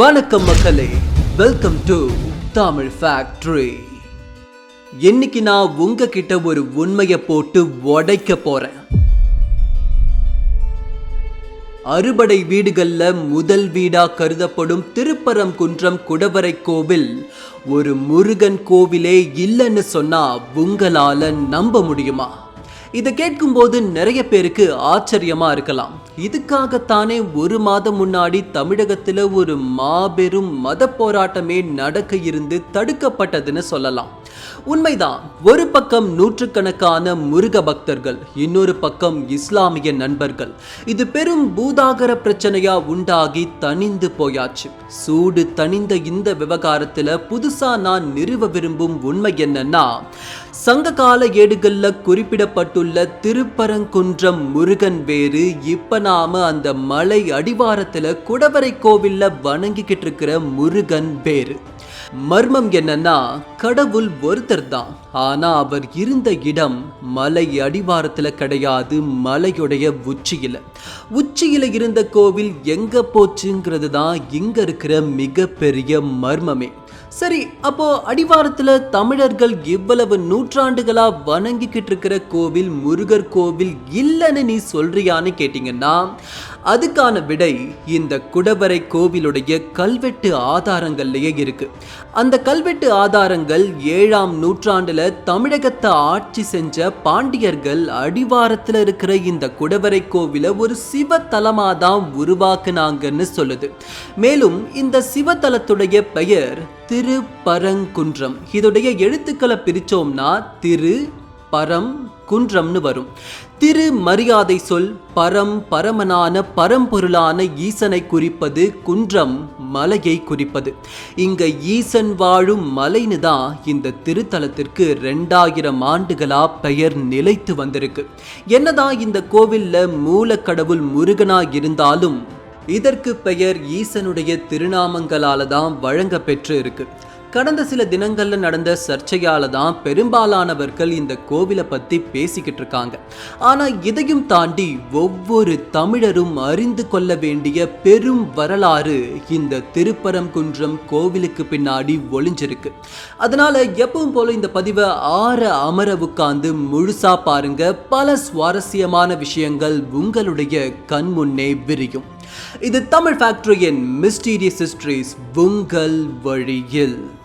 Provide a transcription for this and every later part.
வணக்கம் மக்களே welcome to Tamil factory இன்னைக்கு நான் உங்ககிட்ட ஒரு உண்மையை போட்டு உடைக்க போறேன். அறுபடை வீடுகள்ல முதல் வீடா கருதப்படும் திருப்பரங்குன்றம் குடவரை கோவில் ஒரு முருகன் கோவிலே இல்லைன்னு சொன்னா உங்களால நம்ப முடியுமா? இதை கேட்கும்போது நிறைய பேருக்கு ஆச்சரியமாக இருக்கலாம். இதுக்காகத்தானே ஒரு மாதம் முன்னாடி தமிழகத்தில் ஒரு மாபெரும் மத போராட்டமே நடக்க இருந்து தடுக்கப்பட்டதுன்னு சொல்லலாம். உண்மைதான் ஒரு பக்கம் நூற்றுக்கணக்கான முருக பக்தர்கள் இன்னொரு பக்கம் இஸ்லாமிய நண்பர்கள். இது பெரும் பூதாகர பிரச்சனையா உண்டாகி தணிந்து போயாச்சு. சூடு தணிந்த இந்த விவகாரத்துல புதுசா நான் நிறுவ விரும்பும் உண்மை என்னன்னா சங்ககால ஏடுகள்ல குறிப்பிடப்பட்டுள்ள திருப்பரங்குன்றம் முருகன் வேறு இப்ப நாம அந்த மலை அடிவாரத்துல குடவரை கோவில்ல வணங்கிக்கிட்டு இருக்கிற முருகன் வேறு. மர்மம் என்னன்னா கடவுள் ஒருத்தர் தான் ஆனா அவர் இருந்த இடம் மலை அடிவாரத்துல கிடையாது மலையுடைய உச்சியில. உச்சியில இருந்த கோவில் எங்க போச்சுங்கிறது தான் இங்க இருக்கிற மிகப்பெரிய மர்மமே. சரி அப்போ அடிவாரத்துல தமிழர்கள் இவ்வளவு நூற்றாண்டுகளா வணங்கிக்கிட்டு இருக்கிற கோவில் முருகர் கோவில் இல்லைன்னு நீ சொல்றியான்னு கேட்டீங்கன்னா அதுக்கான விடை இந்த குடவரை கோவிலுடைய கல்வெட்டு ஆதாரங்கள்லயே இருக்கு. அந்த கல்வெட்டு ஆதாரங்கள் ஏழாம் நூற்றாண்டுல தமிழகத்தை ஆட்சி செஞ்ச பாண்டியர்கள் அடிவாரத்தில் இருக்கிற இந்த குடவரை கோவிலை ஒரு சிவத்தலமா தான் உருவாக்குனாங்கன்னு சொல்லுது. மேலும் இந்த சிவத்தலத்துடைய பெயர் திருப்பரங்குன்றம். இதோடைய எழுத்துக்களை பிரிச்சோம்னா திரு பரம் குன்றம்னு வரும். திரு மரியாதை சொல் பரம் பரமனான பரம்பொருளான ஈசனை குறிப்பது குன்றம் மலையை குறிப்பது. இங்க ஈசன் வாழும் மலைன்னு தான் இந்த திருத்தலத்திற்கு ரெண்டாயிரம் ஆண்டுகளா பெயர் நிலைத்து வந்திருக்கு. என்னதான் இந்த கோவில்ல மூலக்கடவுள் முருகனா இருந்தாலும் இதற்கு பெயர் ஈசனுடைய திருநாமங்களால தான் வழங்க பெற்று இருக்கு. கடந்த சில தினங்கள்ல நடந்த சர்ச்சையால தான் பெரும்பாலானவர்கள் இந்த கோவிலை பத்தி பேசிக்கிட்டு இருக்காங்க. ஆனா இதையும் தாண்டி ஒவ்வொரு தமிழரும் அறிந்து கொள்ள வேண்டிய பெரும் வரலாறு இந்த திருப்பரங்குன்றம் கோவிலுக்கு பின்னாடி ஒளிஞ்சிருக்கு. அதனால எப்பவும் போல இந்த பதிவை ஆற அமர உட்கார்ந்து முழுசா பாருங்க. பல சுவாரஸ்யமான விஷயங்கள் உங்களுடைய கண் முன்னே விரியும். இது தமிழ் ஃபேக்டரியின் மிஸ்டீரியஸ் ஹிஸ்டரிஸ் உங்கள் வழியில்.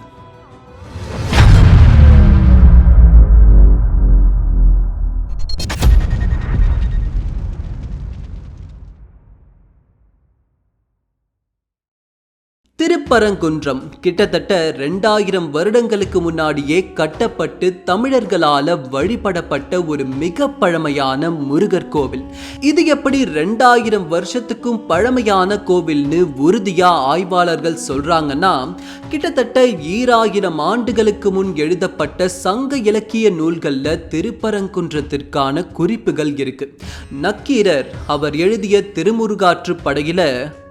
திருப்பரங்குன்றம் கிட்டத்தட்ட ரெண்டாயிரம் வருடங்களுக்கு முன்னாடியே கட்டப்பட்டு தமிழர்களால வழிபடப்பட்ட ஒரு மிக பழமையான முருகர் கோவில். இது எப்படி ரெண்டாயிரம் வருஷத்துக்கும் பழமையான கோவில்னு உறுதியா ஆய்வாளர்கள் சொல்றாங்கன்னா கிட்டத்தட்ட ஈராயிரம் ஆண்டுகளுக்கு முன் எழுதப்பட்ட சங்க இலக்கிய நூல்கள்ல திருப்பரங்குன்றத்திற்கான குறிப்புகள் இருக்கு. நக்கீரர் அவர் எழுதிய திருமுருகாற்று படையில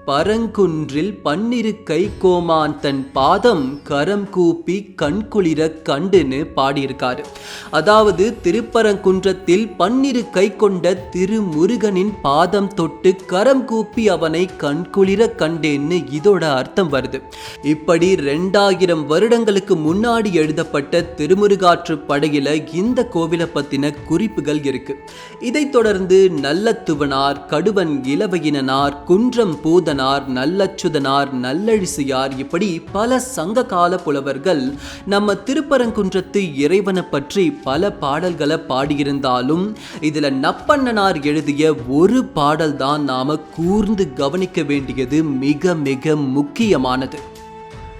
பரங்குன்றில் பன்னிருக்கை கை கோமான் தன் பாதம் கரம் கூப்பி கண்குளிர கண்டுன்னு பாடியிருக்காரு. அதாவது திருப்பரங்குன்றத்தில் பன்னிரு கை கொண்ட திருமுருகனின் பாதம் தொட்டு கரம் கூப்பி அவனை கண்குளிர கண்டேன்னு இதோட அர்த்தம் வருது. இப்படி ரெண்டாயிரம் வருடங்களுக்கு முன்னாடி எழுதப்பட்ட திருமுருகாற்று படையில இந்த கோவிலை பத்தின குறிப்புகள் இருக்கு. இதைத் தொடர்ந்து நல்லத்துவனார் கடுவன் இளவையினார் குன்றம் பூதன் நல்லச்சுதனார் நல்லச்சுதனார் நல்லழிசியார். இப்படி பல சங்க கால புலவர்கள் நம்ம திருப்பரங்குன்றத்து இறைவனை பற்றி பல பாடல்களை பாடியிருந்தாலும் இதுல நப்பண்ணனார் எழுதிய ஒரு பாடல் தான் நாம கூர்ந்து கவனிக்க வேண்டியது மிக மிக முக்கியமானது.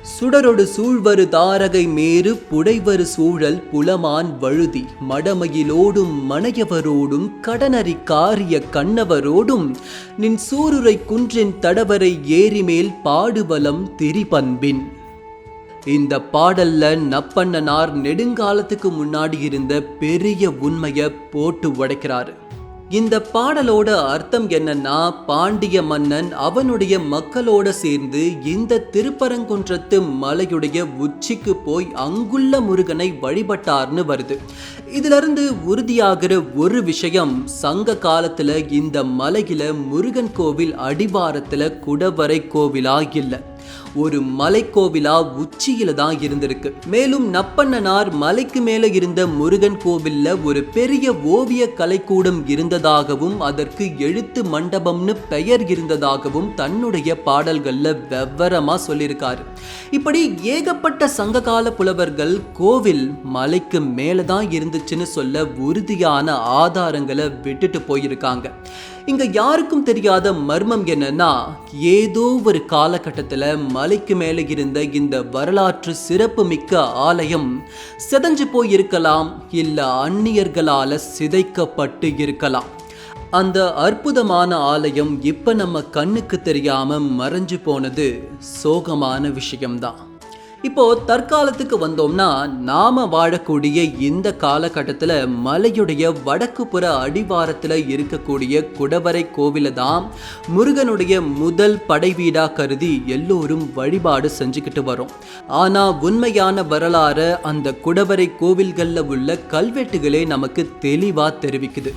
சுடரொடு சூழ்வரு தாரகை மேறு புடைவரு சூழல் புலமான் வழுதி. மடமையிலோடும் மனையவரோடும் கடனறி காரிய கண்ணவரோடும் நின் சூருரை குன்றின் தடவரை ஏரிமேல் பாடுபலம் திரிபண்பின். இந்த பாடல்ல நப்பண்ணனார் நெடுங்காலத்துக்கு முன்னாடி இருந்த பெரிய உண்மையை போட்டு உடைக்கிறாரு. இந்த பாடலோட அர்த்தம் என்னன்னா பாண்டிய மன்னன் அவனுடைய மக்களோட சேர்ந்து இந்த திருப்பரங்குன்றத்து மலையுடைய உச்சிக்கு போய் அங்குள்ள முருகனை வழிபட்டார்னு வருது. இதிலிருந்து உறுதியாகிற ஒரு விஷயம் சங்க காலத்துல இந்த மலையில முருகன் கோவில் அடிவாரத்துல குடவரை கோவிலா இல்லை. ஒரு மலைக்கோவிலா உச்சியில தான் இருந்திருக்கு. மேலும் நப்பண்ணனார் மலைக்கு மேல இருந்த முருகன் கோவில்ல ஒரு பெரிய ஓவிய கலைக்கூடம் இருந்ததாகவும் அதற்கு எழுத்து மண்டபம்னு பெயர் இருந்ததாகவும் தன்னுடைய பாடல்கள்ல வெவ்வரமா சொல்லியிருக்காரு. இப்படி ஏகப்பட்ட சங்ககால புலவர்கள் கோவில் மலைக்கு மேலதான் இருந்துச்சுன்னு சொல்ல உறுதியான ஆதாரங்களை விட்டுட்டு போயிருக்காங்க. இங்க யாருக்கும் தெரியாத மர்மம் என்னன்னா ஏதோ ஒரு காலகட்டத்தில் மலைக்கு மேலே இருந்த இந்த வரலாற்று சிறப்பு மிக்க ஆலயம் செதஞ்சு போயிருக்கலாம் இல்லை இல்ல அந்நியர்களால சிதைக்கப்பட்டு இருக்கலாம். அந்த அற்புதமான ஆலயம் இப்ப நம்ம கண்ணுக்கு தெரியாம மறைஞ்சு போனது சோகமான விஷயம்தான். இப்போ தற்காலத்துக்கு வந்தோம்னா நாம வாழக்கூடிய இந்த காலகட்டத்தில் மலையுடைய வடக்கு புற அடிவாரத்தில் இருக்கக்கூடிய குடவரை கோவில தான் முருகனுடைய முதல் படை வீடா கருதி எல்லோரும் வழிபாடு செஞ்சுக்கிட்டு வரோம். ஆனா உண்மையான வரலாறு அந்த குடவரை கோவில்களில் உள்ள கல்வெட்டுகளே நமக்கு தெளிவா தெரிவிக்குது.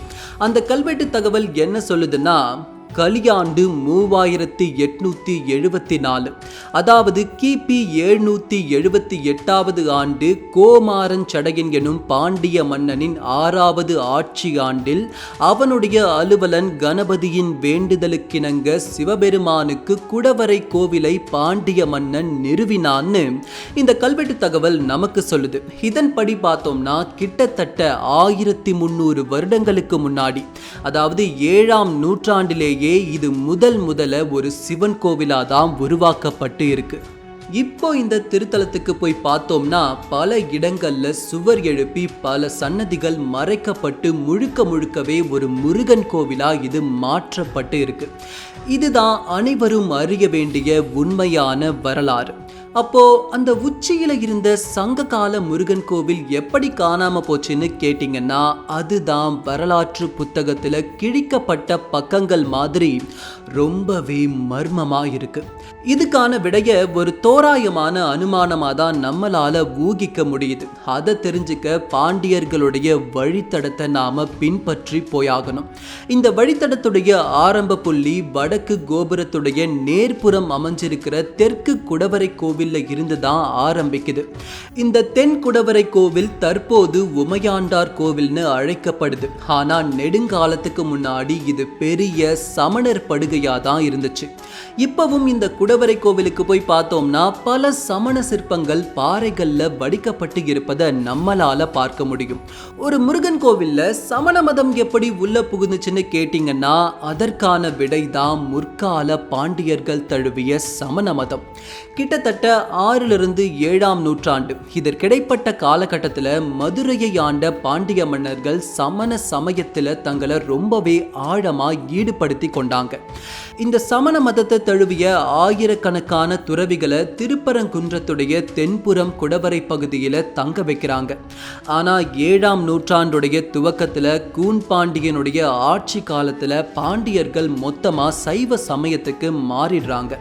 அந்த கல்வெட்டு தகவல் என்ன சொல்லுதுன்னா கலியாண்டு மூவாயிரத்தி எட்நூத்தி எழுபத்தி நாலு அதாவது கிபி எழுநூத்தி எழுபத்தி எட்டாவது ஆண்டு கோமாரன் சடையன் எனும் பாண்டிய மன்னனின் ஆறாவது ஆட்சி ஆண்டில் அவனுடைய அலுவலன் கணபதியின் வேண்டுதலுக்கிணங்க சிவபெருமானுக்கு குடவரை கோவிலை பாண்டிய மன்னன் நிறுவினான்னு இந்த கல்வெட்டு தகவல் நமக்கு சொல்லுது. இதன்படி பார்த்தோம்னா கிட்டத்தட்ட ஆயிரத்தி முந்நூறு வருடங்களுக்கு முன்னாடி அதாவது ஏழாம் நூற்றாண்டிலேயே இது முதல் முதல ஒரு சிவன் கோவிலாக தான் உருவாக்கப்பட்டு இருக்கு. இப்போ இந்த திருத்தலத்துக்கு போய் பார்த்தோம்னா பல இடங்கள்ல சுவர் எழுப்பி பல சன்னதிகள் மறைக்கப்பட்டு முழுக்க முழுக்கவே ஒரு முருகன் கோவிலா இது மாற்றப்பட்டு இருக்கு. இதுதான் அனைவரும் அறிய வேண்டிய உண்மையான வரலாறு. அப்போ அந்த உச்சியில இருந்த சங்க கால முருகன் கோவில் எப்படி காணாம போச்சுன்னு கேட்டிங்கன்னா அதுதான் வரலாற்று புத்தகத்துல கிழிக்கப்பட்ட பக்கங்கள் மாதிரி. ரொம்பவே மர்மமா இருக்கு இதுக்கான விடைய ஒரு தோராயமான அனுமானமா தான் நம்மளால ஊகிக்க முடியுது. அதை தெரிஞ்சுக்க பாண்டியர்களுடைய வழித்தடத்தை நாம பின்பற்றி போயாகணும். இந்த வழித்தடத்துடைய ஆரம்ப புள்ளி வடக்கு கோபுரத்துடைய நேர்புறம் அமைஞ்சிருக்கிற தெற்கு குடவரை கோவில்ல இருந்து தான் ஆரம்பிக்குது. இந்த தென் குடவரை கோவில் தற்போது உமையாண்டார் கோவில்னு அழைக்கப்படுது. ஆனா நெடுங்காலத்துக்கு முன்னாடி இது பெரிய சமணர் படுகையா தான் இருந்துச்சு. இப்பவும் இந்த குடவரை கோவிலுக்கு போய் பார்த்தோம்னா பல சமண சிற்பங்கள் பாறைகளில் வடிக்கப்பட்டு இருப்பதை நம்மளால பார்க்க முடியும். ஒரு முருகன் கோவிலில் சமண மதம் எப்படி உள்ள புகுந்துச்சுன்னு கேட்டிங்கன்னா அதற்கான விடை தான் முற்கால பாண்டியர்கள் தழுவிய சமண மதம். கிட்டத்தட்ட ஆறிலிருந்து ஏழாம் நூற்றாண்டு. இதற்கிடைப்பட்ட காலகட்டத்தில் மதுரையை ஆண்ட பாண்டிய மன்னர்கள் சமண சமயத்தில் தங்களை ரொம்பவே ஆழமாக ஈடுபடுத்தி கொண்டாங்க. இந்த சமண மதத்தை தழுவிய ஆயிரக்கணக்கான துறவிகளை திருப்பரங்குன்றத்துடைய தென்புறம் குடவரை பகுதியில் தங்க வைக்கிறாங்க. ஆனால் ஏழாம் நூற்றாண்டுடைய துவக்கத்தில் கூன் பாண்டியனுடைய ஆட்சி காலத்தில் பாண்டியர்கள் மொத்தமாக சைவ சமயத்துக்கு மாறிடுறாங்க.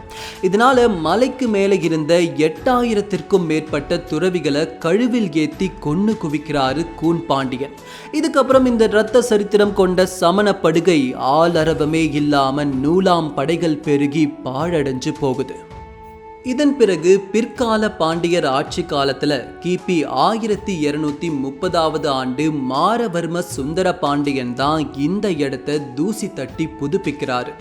இதனால மலைக்கு மேலே இருந்த எட்டாயிரத்திற்கும் மேற்பட்ட துறவிகளை கழுவில் ஏற்றி கொன்று குவிக்கிறாரு கூன் பாண்டியன். இதுக்கப்புறம் இந்த இரத்த சரித்திரம் கொண்ட சமண படுகை ஆளரவமே இல்லாமல் இல்லாம நூலாம் படைகள் பெருகி பாழடைஞ்சு போகுது. இதன் பிறகு பிற்கால பாண்டியர் ஆட்சி காலத்துல கிபி ஆயிரத்தி இருநூத்தி முப்பதாவது ஆண்டு மாரவர்ம சுந்தர பாண்டியன் தான் இந்த இடத்தை தூசி தட்டி புதுப்பிக்கிறாரு.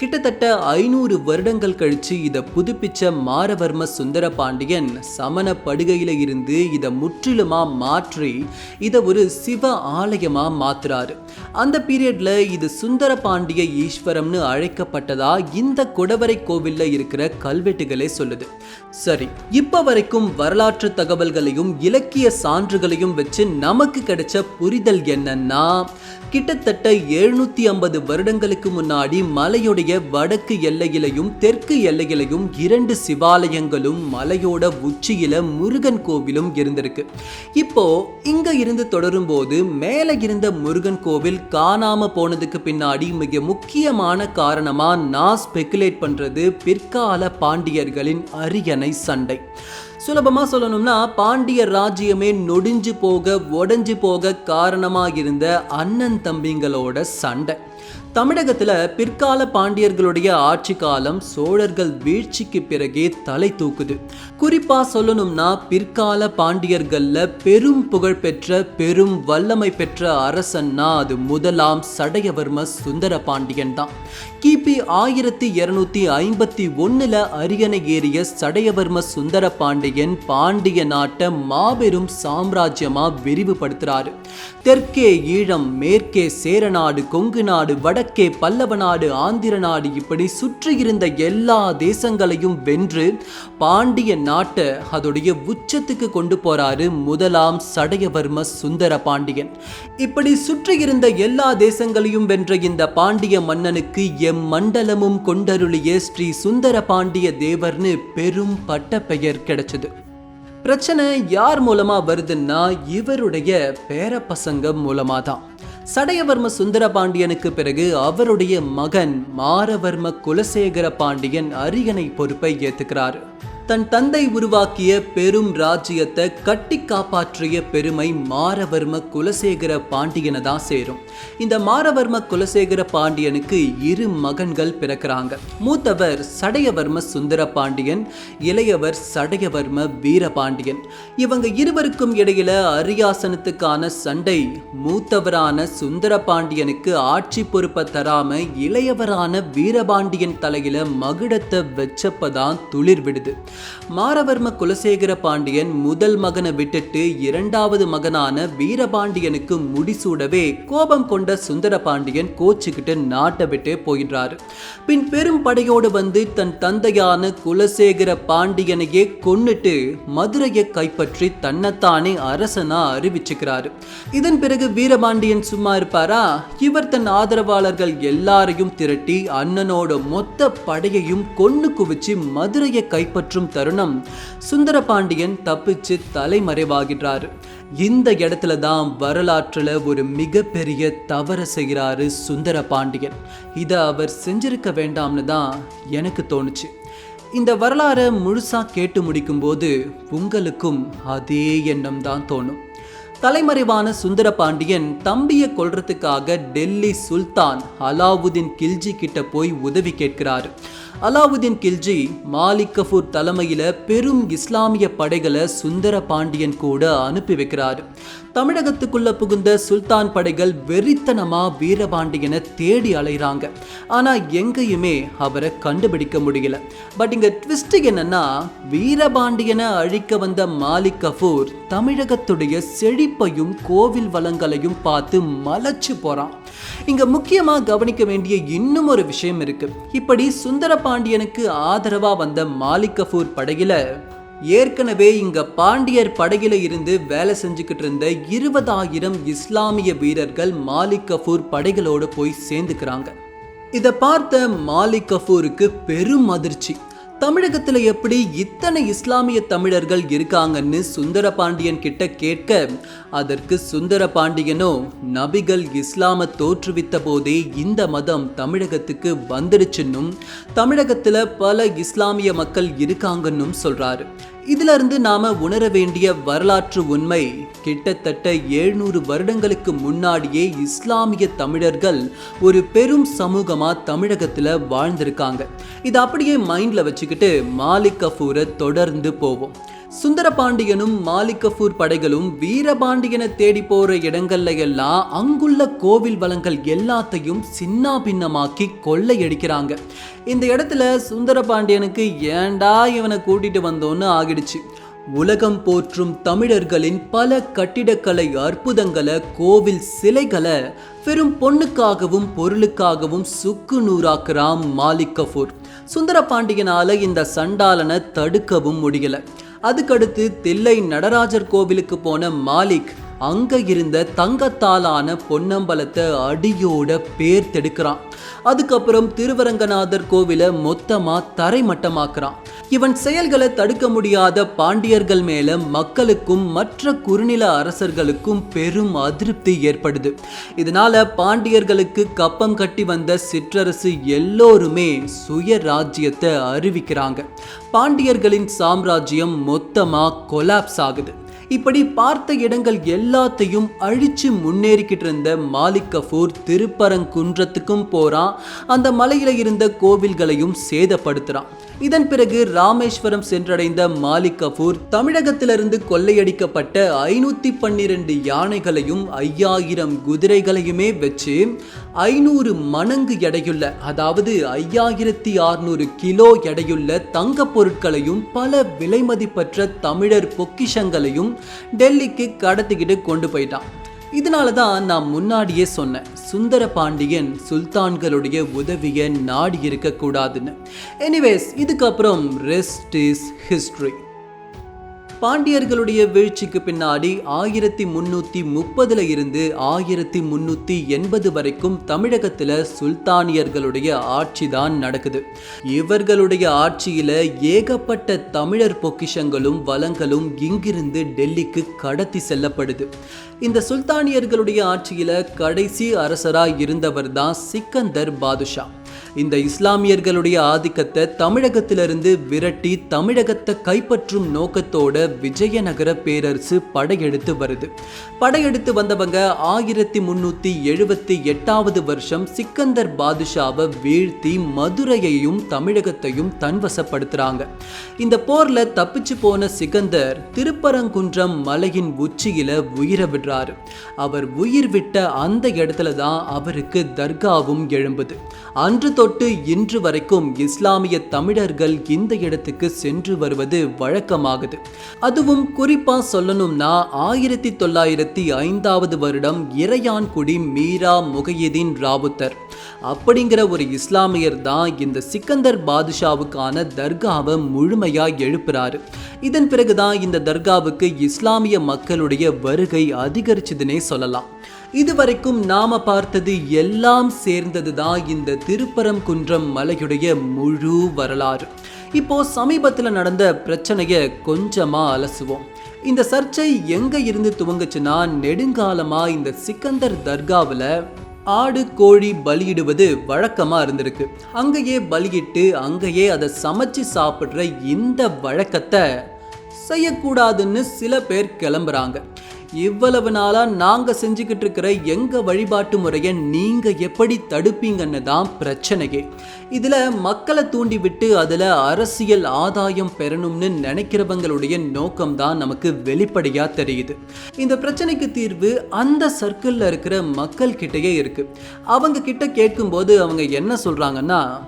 கிட்டத்தட்ட ஐநூறு வருடங்கள் கழிச்சு இதை புதுப்பிச்ச மாரவர்ம சுந்தர பாண்டியன் சமண படுகையில இருந்து இதை முற்றிலுமா மாற்றி இதை ஒரு சிவ ஆலயமா மாத்துறாரு. அந்த பீரியட்ல இது சுந்தர பாண்டிய ஈஸ்வரம்னு அழைக்கப்பட்டதா இந்த குடவரை கோவில்ல இருக்கிற கல்வெட்டுகளே சொல்லுது. சரி இப்ப வரைக்கும் வரலாற்று தகவல்களையும் இலக்கிய சான்றுகளையும் வச்சு நமக்கு கிடைச்ச புரிதல் என்னன்னா கிட்டத்தட்ட எழுநூத்தி ஐம்பது வருடங்களுக்கு முன்னாடி மலையுடைய வடக்கு எல்லையிலையும் தெற்கு எல்லையிலையும் இரண்டு சிவாலயங்களும் மலையோட உச்சியில முருகன் கோவிலும் இருந்திருக்கு. இப்போ இங்க இருந்து தொடரும் போது மேல இருந்த முருகன் கோவில் காணாம போனதுக்கு பின்னாடி மிக முக்கியமான காரணமா நான் ஸ்பெகுலேட் பண்றது பிற்கால பாண்டியர்களின் அரியணை சண்டை. சுலபமா சொல்லணும்னா பாண்டிய ராஜ்யமே நொடிஞ்சு போக உடஞ்சு போக காரணமாக இருந்த அண்ணன் தம்பிங்களோட சண்டை. தமிழகத்துல பிற்கால பாண்டியர்களுடைய ஆட்சி காலம் சோழர்கள் வீழ்ச்சிக்கு பிறகே தலை தூக்குது. குறிப்பா சொல்லணும்னா பிற்கால பாண்டியர்கள்ல பெரும் புகழ் பெற்ற பெரும் வல்லமை பெற்ற அரசன்னா அது முதலாம் சடையவர்ம சுந்தர பாண்டியன் தான். கிபி ஆயிரத்தி இருநூத்தி ஐம்பத்தி ஒண்ணுல அரியணை ஏறிய சடையவர்ம சுந்தர பாண்டியன் பாண்டிய நாட்டை மாபெரும் சாம்ராஜ்யமா விரிவுபடுத்துறாரு. தெற்கே ஈழம் மேற்கே சேரநாடு கொங்கு நாடு வடக்கு பல்லவ நாடு ஆந்திர நாடு இப்படி சுற்றி இருந்த எல்லா தேசங்களையும் வென்று பாண்டிய நாட்டை அதோடைய உச்சத்துக்கு கொண்டு போறாரு முதலாம் சடையவர்ம சுந்தர பாண்டியன். இப்படி சுற்றி இருந்த எல்லா தேசங்களையும் வென்ற இந்த பாண்டிய மன்னனுக்கு எம் மண்டலமும் கொண்டருளிய ஸ்ரீ சுந்தர பாண்டிய தேவர்னு பெரும் பட்ட பெயர் கிடைச்சது. பிரச்சனை யார் மூலமா வருதுன்னா இவருடைய பேரப்பசங்க மூலமா தான் சடையவர்ம சுந்தர பாண்டியனுக்கு பிறகு அவருடைய மகன் மாரவர்ம குலசேகர பாண்டியன் அரியணை பொறுப்பை ஏத்துக்கிறார் தன் தந்தை உருவாக்கிய பெரும் ராஜ்யத்தை கட்டி காப்பாற்றிய பெருமை மாரவர்ம குலசேகர பாண்டியனை தான் சேரும். இந்த மாரவர்ம குலசேகர பாண்டியனுக்கு இரு மகன்கள் பிறக்கிறாங்க. மூத்தவர் சடையவர்ம சுந்தர பாண்டியன் இளையவர் சடையவர்ம வீரபாண்டியன் இவங்க இருவருக்கும் இடையில அரியாசனத்துக்கான சண்டை மூத்தவரான சுந்தர பாண்டியனுக்கு ஆட்சி பொறுப்பை தராம இளையவரான வீரபாண்டியன் தலையில மகுடத்தை வச்சப்பதான் துளிர் விடுது. மாரவர்ம குலசேகர பாண்டியன் முதல் மகனை விட்டுட்டு இரண்டாவது மகனான வீரபாண்டியனுக்கு முடிசூடவே கோபம் கொண்ட சுந்தர பாண்டியன் கோச்சுக்கிட்டு நாட்டை விட்டு போயிடுறாரு பின் பெரும் படையோடு வந்து தன் தந்தையான குலசேகர பாண்டியனையே கொன்னுட்டு மதுரையை கைப்பற்றி தன்னைத்தானே அரசனா அறிவிச்சுக்கிறாரு. இதன் பிறகு வீரபாண்டியன் சும்மா இருப்பாரா? இவர் தன் ஆதரவாளர்கள் எல்லாரையும் திரட்டி அண்ணனோட மொத்த படையையும் கொன்னு குவிச்சு மதுரையை கைப்பற்றும் தருணம். சுந்தரபாண்டியன் தப்பிச்சு தலைமறைவாகிறார் இந்த இடத்துல தான் வரலாற்றுல ஒரு மிகப்பெரிய தவற செய்கிறாரு சுந்தரபாண்டியன். இதை அவர் செஞ்சிருக்க வேண்டாம்னு தான் எனக்கு தோணுச்சு. இந்த வரலாறை முழுசா கேட்டு முடிக்கும்போது உங்களுக்கும் அதே எண்ணம் தான் தோணும். தலைமறைவான சுந்தர பாண்டியன் தம்பியை கொல்றதுக்காக டெல்லி சுல்தான் அலாவுதீன் கில்ஜி கிட்ட போய் உதவி கேட்கிறாரு. அலாவுதீன் கில்ஜி மாலிக் கஃபூர் தலைமையில பெரும் இஸ்லாமிய படைகளை சுந்தர பாண்டியன் கூட அனுப்பி வைக்கிறாரு. தமிழகத்துக்குள்ள புகுந்த சுல்தான் படைகள் வெறித்தனமா வீரபாண்டியனை தேடி அலைகிறாங்க ஆனா எங்கேயுமே அவரை கண்டுபிடிக்க முடியல. பட் இங்க ட்விஸ்ட் என்னன்னா வீரபாண்டியனை அழிக்க வந்த மாலிக் கஃபூர் தமிழகத்துடைய செழி செழிப்பையும் கோவில் வளங்களையும் பார்த்து மலைச்சு போறான். இங்க முக்கியமா கவனிக்க வேண்டிய இன்னும் ஒரு விஷயம் இருக்கு. இப்படி சுந்தர பாண்டியனுக்கு ஆதரவா வந்த மாலிக் கஃபூர் படையில ஏற்கனவே இங்க பாண்டியர் படையில இருந்து வேலை செஞ்சுக்கிட்டு இருந்த இருபதாயிரம் இஸ்லாமிய வீரர்கள் மாலிக் கஃபூர் படைகளோடு போய் சேர்ந்துக்கிறாங்க. இதை பார்த்த மாலிக் கஃபூருக்கு பெரும் அதிர்ச்சி. தமிழகத்துல எப்படி இத்தனை இஸ்லாமிய தமிழர்கள் இருக்காங்கன்னு சுந்தர பாண்டியன் கிட்ட கேட்க அதற்கு சுந்தர பாண்டியனோ நபிகள் இஸ்லாம தோற்றுவித்த போதே இந்த மதம் தமிழகத்துக்கு வந்துடுச்சுன்னும் தமிழகத்துல பல இஸ்லாமிய மக்கள் இருக்காங்கன்னும் சொல்றாரு. இதுல இருந்து நாம உணர வேண்டிய வரலாற்று உண்மை கிட்டத்தட்ட எழுநூறு வருடங்களுக்கு முன்னாடியே இஸ்லாமிய தமிழர்கள் ஒரு பெரும் சமூகமா தமிழகத்துல வாழ்ந்திருக்காங்க. இது அப்படியே மைண்ட்ல வச்சுக்கிட்டு மாலிக் கஃபூரை தொடர்ந்து போவோம். சுந்தரபாண்டியனும் மாலிகபூர் படைகளும் வீரபாண்டியனை தேடி போற இடங்கள்ல எல்லாம் அங்குள்ள கோவில் வளங்கள் எல்லாத்தையும் சின்ன பின்னமாக்கி கொள்ளையடிக்கிறாங்க இந்த இடத்துல சுந்தரபாண்டியனுக்கு ஏண்டா இவனை கூட்டிட்டு வந்தோன்னு ஆகிடுச்சு. உலகம் போற்றும் தமிழர்களின் பல கட்டிடக்கலை அற்புதங்களை கோவில் சிலைகளை வெறும் பொண்ணுக்காகவும் பொருளுக்காகவும் சுக்கு நூறாக்குறான் மாலிக் கஃபூர் சுந்தரபாண்டியனால இந்த சண்டாலனை தடுக்கவும் முடியலை. அதுக்கடுத்து தில்லை நடராஜர் கோவிலுக்கு போன மாலிக் அங்க இருந்த தங்கத்தாலான பொன்னம்பலத்தை அடியோட பேர் தெடுக்கிறான் அதுக்கப்புறம் திருவரங்கநாதர் கோவிலை மொத்தமா தரைமட்டமாக்குறான். இவன் செயல்களை தடுக்க முடியாத பாண்டியர்கள் மேல மக்களுக்கும் மற்ற குறுநில அரசர்களுக்கும் பெரும் அதிருப்தி ஏற்படுது. இதனால பாண்டியர்களுக்கு கப்பம் கட்டி வந்த சிற்றரசு எல்லோருமே சுய ராஜ்யத்தை அறிவிக்கிறாங்க. பாண்டியர்களின் சாம்ராஜ்யம் மொத்தமா கொலாப்ஸ் ஆகுது. இப்படி பார்த்த இடங்கள் எல்லாத்தையும் அழிச்சு முன்னேறிக்கிட்டு இருந்த மாலிக் கஃபூர் திருப்பரங்குன்றத்துக்கும் போறான். அந்த மலையில இருந்த கோவில்களையும் சேதப்படுத்துறான். இதன் பிறகு ராமேஸ்வரம் சென்றடைந்த மாலிக் கஃபூர் தமிழகத்திலிருந்து கொள்ளையடிக்கப்பட்ட ஐநூத்தி பன்னிரண்டு யானைகளையும் ஐயாயிரம் குதிரைகளையுமே வச்சு ஐநூறு மணங்கு எடையுள்ள அதாவது ஐயாயிரத்தி அறுநூறு கிலோ எடையுள்ள தங்க பொருட்களையும் பல விலைமதிப்பற்ற தமிழர் பொக்கிஷங்களையும் டெல்லிக்கு கடத்திக்கிட்டு கொண்டு போயிட்டான். இதனால தான் நான் முன்னாடியே சொன்னேன் சுந்தர பாண்டியன் சுல்தான்களுடைய உதவியை நாடி இருக்கக்கூடாதுன்னு எனிவேஸ் இதுக்கப்புறம் ரெஸ்ட் இஸ் ஹிஸ்ட்ரி பாண்டியர்களுடைய வீழ்ச்சிக்கு பின்னாடி ஆயிரத்தி முன்னூத்தி முப்பதுல இருந்து ஆயிரத்தி முன்னூத்தி எண்பது வரைக்கும் தமிழகத்துல சுல்தானியர்களுடைய ஆட்சி தான் நடக்குது. இவர்களுடைய ஆட்சியில ஏகப்பட்ட தமிழர் பொக்கிஷங்களும் வளங்களும் இங்கிருந்து டெல்லிக்கு கடத்தி செல்லப்படுது. இந்த சுல்தானியர்களுடைய ஆட்சியில கடைசி அரசராய் இருந்தவர் தான் சிக்கந்தர் பாதுஷா. இந்த இஸ்லாமியர்களுடைய ஆதிக்கத்தை தமிழகத்திலிருந்து விரட்டி தமிழகத்தை கைப்பற்றும் நோக்கத்தோட விஜயநகர பேரரசு படையெடுத்து வருது. படையெடுத்து வந்தவங்க ஆயிரத்தி முன்னூத்தி எழுபத்தி எட்டாவது வருஷம் சிக்கந்தர் பாதுஷாவை வீழ்த்தி மதுரையையும் தமிழகத்தையும் தன்வசப்படுத்துறாங்க. இந்த போர்ல தப்பிச்சு போன சிக்கந்தர் திருப்பரங்குன்றம் மலையின் உச்சியில உயிரை விடுறாரு. அவர் உயிர் விட்ட அந்த இடத்துல தான் அவருக்கு தர்காவும் எழும்புது. அன்று தொட்டு இன்று வரைக்கும் இஸ்லாமிய தமிழர்கள் இந்த இடத்துக்கு சென்று வருவது வழக்கமாகுது. அதுவும் குறிப்பா சொல்லணும்னா ஆயிரத்தி தொள்ளாயிரத்தி ஐந்தாவது வருடம் இறையான்குடி மீரா முகையதீன் ராவுத்தர். அப்படிங்கிற ஒரு இஸ்லாமியர் தான் இந்த சிக்கந்தர் பாதுஷாவுக்கான தர்காவை முழுமையா எழுப்புறாரு. இதன் பிறகுதான் இந்த தர்காவுக்கு இஸ்லாமிய மக்களுடைய வருகை அதிகரிச்சதுன்னே சொல்லலாம். இதுவரைக்கும் நாம பார்த்தது எல்லாம் சேர்ந்தது தான் இந்த திருப்பரங்குன்றம் மலையுடைய முழு வரலாறு. இப்போ சமீபத்தில் நடந்த பிரச்சனையை கொஞ்சமாக அலசுவோம். இந்த சர்ச்சை எங்கே இருந்து துவங்குச்சுன்னா நெடுங்காலமாக இந்த சிக்கந்தர் தர்காவில் ஆடு கோழி பலியிடுவது வழக்கமாக இருந்திருக்கு. அங்கேயே பலியிட்டு அங்கேயே அதை சமைச்சு சாப்பிட்ற இந்த வழக்கத்தை செய்யக்கூடாதுன்னு சில பேர் கிளம்புறாங்க. இவ்வளவு நாளாக நாங்கள் செஞ்சுக்கிட்டு இருக்கிற எங்கள் வழிபாட்டு முறையை நீங்கள் எப்படி தடுப்பீங்கன்னு தான் பிரச்சனையே. இதில் மக்களை தூண்டி விட்டு அரசியல் ஆதாயம் பெறணும்னு நினைக்கிறவங்களுடைய நோக்கம் தான் நமக்கு வெளிப்படையாக தெரியுது. இந்த பிரச்சனைக்கு தீர்வு அந்த சர்க்கிளில் இருக்கிற மக்கள் இருக்குது இருக்கு. அவங்க கிட்ட கேட்கும்போது அவங்க என்ன சொல்கிறாங்கன்னா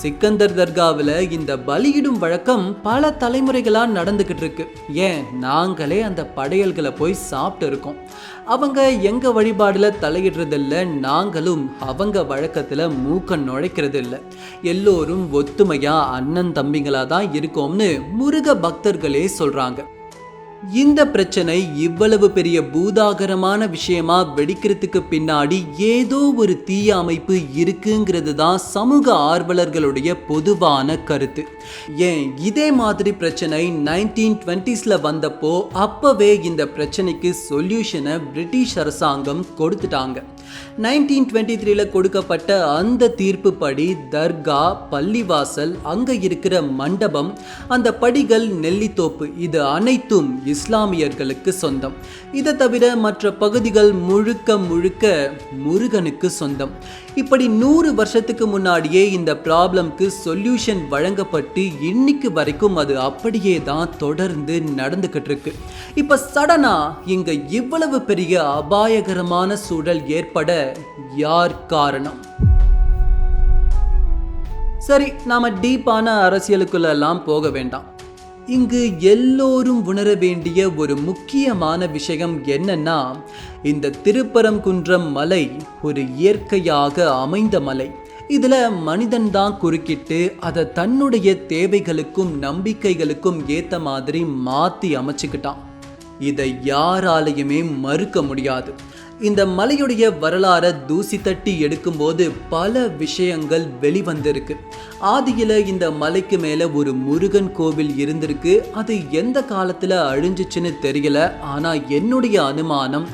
சிக்கந்தர் தர்காவில் இந்த பலியிடும் வழக்கம் பல தலைமுறைகளாக நடந்துக்கிட்டு இருக்கு. ஏன்? நாங்களே அந்த படையல்களை போய் சாப்பிட்டு இருக்கோம். அவங்க எங்கள் வழிபாடில் தலையிடுறதில்ல நாங்களும் அவங்க வழக்கத்தில் மூக்க நுழைக்கிறது இல்லை எல்லோரும் ஒத்துமையாக அண்ணன் தம்பிங்களாக தான் இருக்கோம்னு முருக பக்தர்களே சொல்கிறாங்க இந்த பிரச்சனை இவ்வளவு பெரிய பூதாகரமான விஷயமா வெடிக்கிறதுக்கு பின்னாடி ஏதோ ஒரு தீய அமைப்பு இருக்குங்கிறது தான் சமூக ஆர்வலர்களுடைய பொதுவான கருத்து. ஏன் இதே மாதிரி பிரச்சனை நைன்டீன் டுவெண்ட்டீஸ்ல வந்தப்போ அப்போவே இந்த பிரச்சனைக்கு சொல்யூஷனை பிரிட்டிஷ் அரசாங்கம் கொடுத்துட்டாங்க. நைன்டீன் டுவெண்ட்டி த்ரீல கொடுக்கப்பட்ட அந்த தீர்ப்பு படி தர்கா பள்ளிவாசல் அங்கே இருக்கிற மண்டபம் அந்த படிகள் நெல்லித்தோப்பு இது அனைத்தும் இஸ்லாமியர்களுக்கு சொந்தம். இதை தவிர மற்ற பகுதிகள் முழுக்க முழுக்க முருகனுக்கு சொந்தம். இப்படி நூறு வருஷத்துக்கு முன்னாடியே இந்த ப்ராப்ளம்க்கு சொல்யூஷன் வழங்கப்பட்டு இன்னைக்கு வரைக்கும் அது அப்படியே தான் தொடர்ந்து நடந்துகிட்டு இருக்கு இப்போ சடனா இங்க இவ்வளவு பெரிய அபாயகரமான சூழல் ஏற்பட யார் காரணம்? சரி நாம டீப்பான அரசியலுக்குள்ளெல்லாம் போக வேண்டாம். இங்கு எல்லோரும் உணர வேண்டிய ஒரு முக்கியமான விஷயம் என்னன்னா இந்த திருப்பரங்குன்றம் மலை ஒரு இயற்கையாக அமைந்த மலை. இதில் மனிதன் தான் குறுக்கிட்டு அதை தன்னுடைய தேவைகளுக்கும் நம்பிக்கைகளுக்கும் ஏற்ற மாதிரி மாற்றி அமைச்சுக்கிட்டான். இதை யாராலையுமே மறுக்க முடியாது. இந்த மலையுடைய வரலாறை தூசி தட்டி எடுக்கும்போது பல விஷயங்கள் வெளிவந்திருக்கு. ஆதியில் இந்த மலைக்கு மேலே ஒரு முருகன் கோவில் இருந்திருக்கு. அது எந்த காலத்தில் அழிஞ்சிச்சுன்னு தெரியல. ஆனால் என்னுடைய அனுமானம்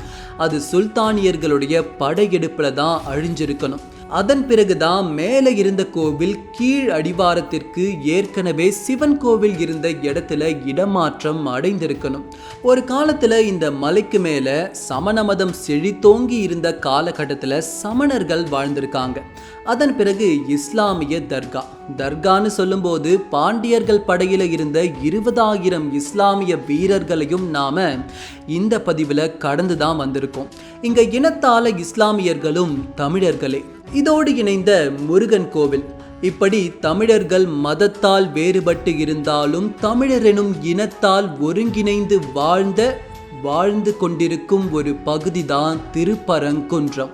அது சுல்தானியர்களுடைய படையெடுப்பில் தான் அழிஞ்சிருக்கணும். அதன் பிறகுதான் மேலே இருந்த கோவில் கீழ் அடிவாரத்திற்கு ஏற்கனவே சிவன் கோவில் இருந்த இடத்துல இடமாற்றம் அடைந்திருக்கணும். ஒரு காலத்துல இந்த மலைக்கு மேல சமண மதம் செழித்தோங்கி இருந்த காலகட்டத்தில் சமணர்கள் வாழ்ந்திருக்காங்க. அதன் பிறகு இஸ்லாமிய தர்கா. தர்கான்னு சொல்லும்போது பாண்டியர்கள் படையில இருந்த இருபதாயிரம் இஸ்லாமிய வீரர்களையும் நாம இந்த பதிவில் கடந்து தான் வந்திருக்கோம். இங்க இனத்தால இஸ்லாமியர்களும் தமிழர்களே. இதோடு இணைந்த முருகன் கோவில். இப்படி தமிழர்கள் மதத்தால் வேறுபட்டு இருந்தாலும் தமிழர் எனும் இனத்தால் ஒருங்கிணைந்து வாழ்ந்த வாழ்ந்து கொண்டிருக்கும் ஒரு பகுதிதான் திருப்பரங்குன்றம்.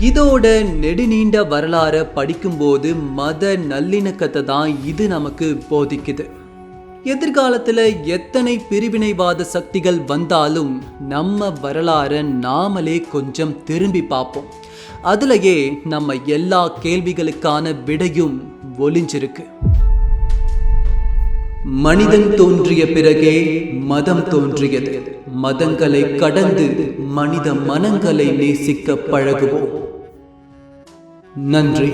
இதோட நெடுநீண்ட வரலாறை படிக்கும்போது மத நல்லிணக்கத்தை தான் இது நமக்கு போதிக்குது. எதிர்காலத்தில் எத்தனை பிரிவினைவாத சக்திகள் வந்தாலும் நம்ம வரலாறை நாமளே கொஞ்சம் திரும்பி பார்ப்போம். அதுலயே நம்ம எல்லா கேள்விகளுக்கான விடையும் ஒளிஞ்சிருக்கு. மனிதன் தோன்றிய பிறகே மதம் தோன்றியது. மதங்களை கடந்து மனித மனங்களை நேசிக்க பழகுவோம். நன்றி.